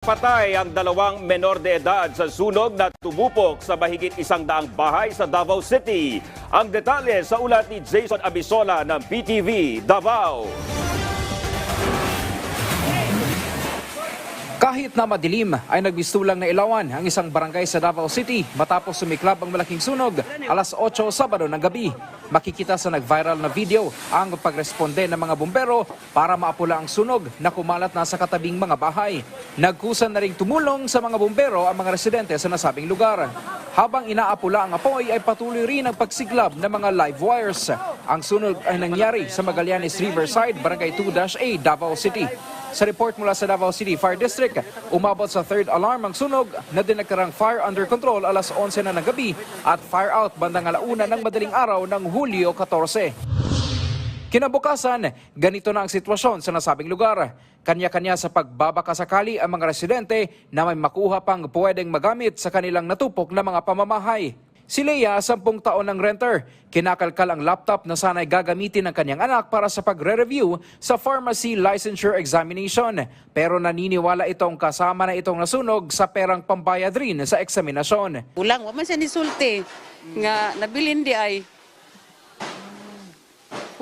Patay ang dalawang menor de edad sa sunog na tumupok sa mahigit isang daang bahay sa Davao City. Ang detalye sa ulat ni Jason Abisola ng PTV Davao. Kahit na madilim ay nagbistulang na ilawan ang isang barangay sa Davao City matapos sumiklab ang malaking sunog alas 8 Sabado ng gabi. Makikita sa nag-viral na video ang pagresponde ng mga bumbero para maapula ang sunog na kumalat na sa katabing mga bahay. Nagkusan na ring tumulong sa mga bumbero ang mga residente sa nasabing lugar. Habang inaapula ang apoy ay patuloy rin ang pagsiglab ng mga live wires. Ang sunog ay nangyari sa Magallanes Riverside, Barangay 2-A, Davao City. Sa report mula sa Davao City Fire District, umabot sa third alarm ang sunog na dinagkarang fire under control alas 11 na ng gabi at fire out bandang alauna ng madaling araw ng Hulyo 14. Kinabukasan, ganito na ang sitwasyon sa nasabing lugar. Kanya-kanya sa pagbabakasakali ang mga residente na may makuha pang pwedeng magamit sa kanilang natupok na mga pamamahay. Si Leia, 10 taon ng renter, kinakalkal ang laptop na sana'y gagamitin ng kanyang anak para sa pagre-review sa pharmacy licensure examination. Pero naniniwala itong kasama na itong nasunog sa perang pambayad rin sa eksaminasyon. Ulang, wa man siya nisulti. Nga, nabilin di ay.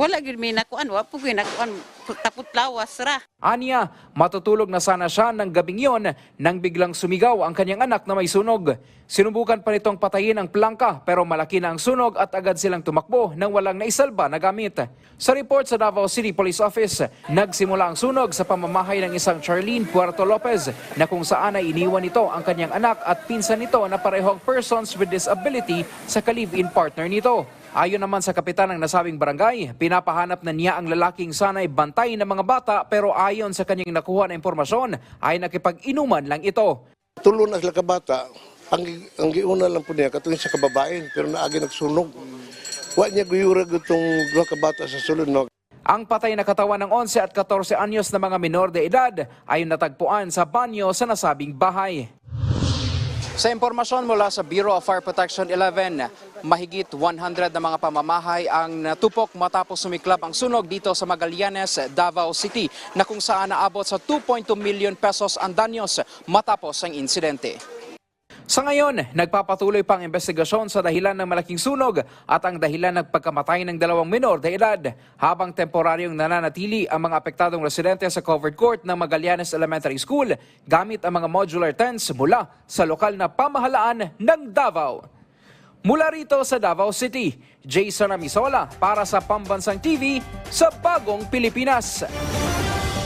Wala gid may nakuan, wa po gyud nakuan tapot lawas ra. Anya, matutulog na sana siya ng gabing yon nang biglang sumigaw ang kanyang anak na may sunog. Sinubukan pa nitong patayin ang plangka pero malaki na ang sunog at agad silang tumakbo nang walang naisalba na gamit. Sa report sa Davao City Police Office, nagsimula ang sunog sa pamamahay ng isang Charlene Puerto Lopez na kung saan ay iniwan nito ang kanyang anak at pinsan nito na parehong persons with disability sa ka-live-in partner nito. Ayon naman sa kapitan ng nasabing barangay, pinapahanap na niya ang lalaking sanay bantay ng mga bata pero ayon sa kanyang nakuha na impormasyon ay nakipag-inuman lang ito. Tulo na sila kabata. Ang, ang giuna lang po niya, katulad sa kababaen, pero naagi nagsunog. Wa niya guyura itong duha kabata sa sulod. No? Ang patay na katawan ng 11 at 14 anyos na mga minor de edad ay natagpuan sa banyo sa nasabing bahay. Sa impormasyon mula sa Bureau of Fire Protection 11, mahigit 100 na mga pamamahay ang natupok matapos sumiklab ang sunog dito sa Magallanes, Davao City na kung saan naabot sa 2.2 million pesos ang danyos matapos ang insidente. Sa ngayon, nagpapatuloy pang investigasyon sa dahilan ng malaking sunog at ang dahilan ng pagkamatay ng dalawang minor de edad habang temporaryong nananatili ang mga apektadong residente sa covered court ng Magallanes Elementary School gamit ang mga modular tents mula sa lokal na pamahalaan ng Davao. Mula rito sa Davao City, Jason Amisola para sa Pambansang TV sa Bagong Pilipinas.